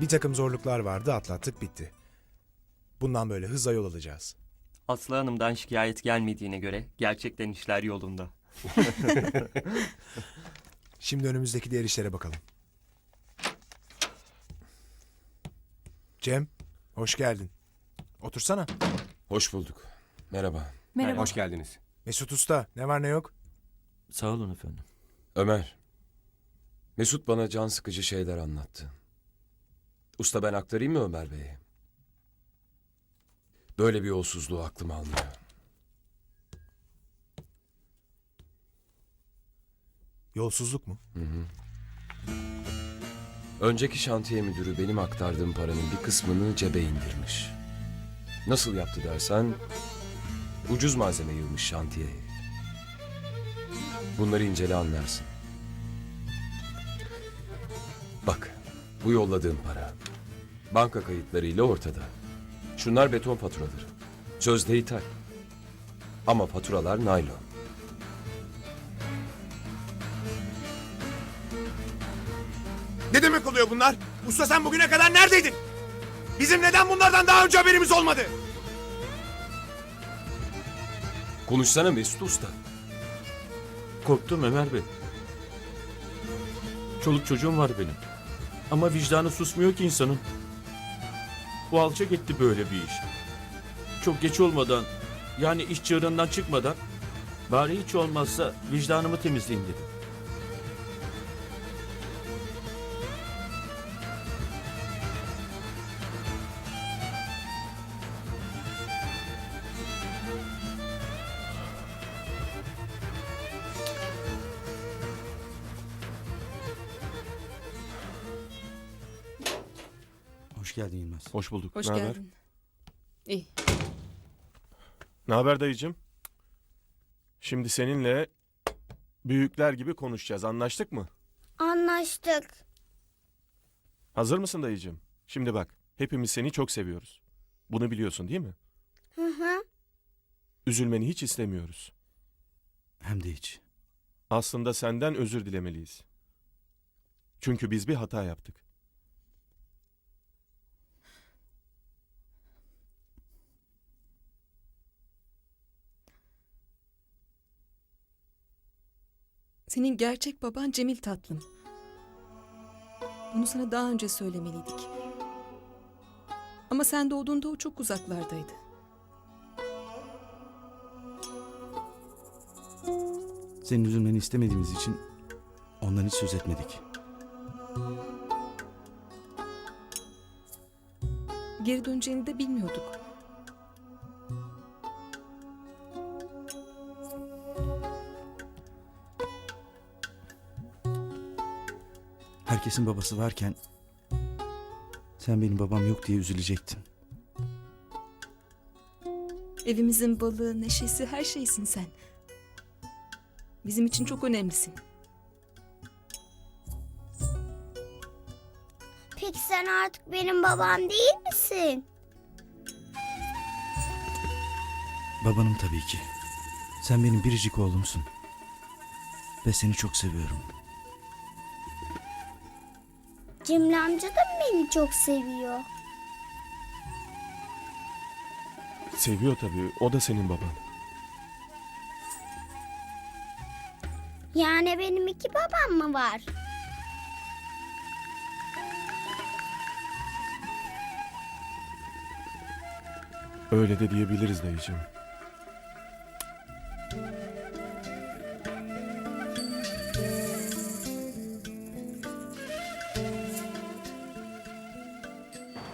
Bir takım zorluklar vardı atlattık bitti. Bundan böyle hızla yol alacağız. Aslı Hanım'dan şikayet gelmediğine göre gerçekten işler yolunda. Şimdi önümüzdeki diğer işlere bakalım. Cem, hoş geldin. Otursana. Hoş bulduk. Merhaba. Merhaba. Hoş geldiniz. Mesut Usta, ne var ne yok? Sağ olun efendim. Ömer. Mesut bana can sıkıcı şeyler anlattı. Usta ben aktarayım mı Ömer Bey'e? Böyle bir yolsuzluğu aklım almıyor. Yolsuzluk mu? Önceki şantiye müdürü benim aktardığım paranın bir kısmını cebe indirmiş. Nasıl yaptı dersen ucuz malzeme yığmış şantiyeye. Bunları incele anlarsın. Bak bu yolladığım para banka kayıtlarıyla ortada. Şunlar beton faturaları. Sözde ithal. Ama faturalar naylon. Ne demek oluyor bunlar? Usta sen bugüne kadar neredeydin? Bizim neden bunlardan daha önce haberimiz olmadı? Konuşsana Mesut Usta. Korktum Ömer Bey. Çoluk çocuğum var benim. Ama vicdanı susmuyor ki insanın. Bu alçak etti böyle bir iş. Çok geç olmadan, yani iş çığırından çıkmadan, bari hiç olmazsa vicdanımı temizleyeyim dedim. Hoş geldin Yılmaz. Hoş bulduk. Hoş Ne haber? geldin. İyi. Ne haber dayıcım? Şimdi seninle büyükler gibi konuşacağız. Anlaştık mı? Anlaştık. Hazır mısın dayıcım? Şimdi bak, hepimiz seni çok seviyoruz. Bunu biliyorsun değil mi? Hı hı. Üzülmeni hiç istemiyoruz. Hem de hiç. Aslında senden özür dilemeliyiz. Çünkü biz bir hata yaptık. Senin gerçek baban Cemil tatlım. Bunu sana daha önce söylemeliydik. Ama sen doğduğunda o çok uzaklardaydı. Senin üzülmeni istemediğimiz için ondan hiç söz etmedik. Geri döneceğini de bilmiyorduk. Herkesin babası varken sen benim babam yok diye üzülecektin. Evimizin balığı, neşesi, her şeysin sen. Bizim için çok önemlisin. Peki sen artık benim babam değil misin? Babanım tabii ki. Sen benim biricik oğlumsun. Ve seni çok seviyorum. Cemil amca da beni çok seviyor. Seviyor tabii. O da senin baban. Yani benim iki babam mı var? Öyle de diyebiliriz dayıcım.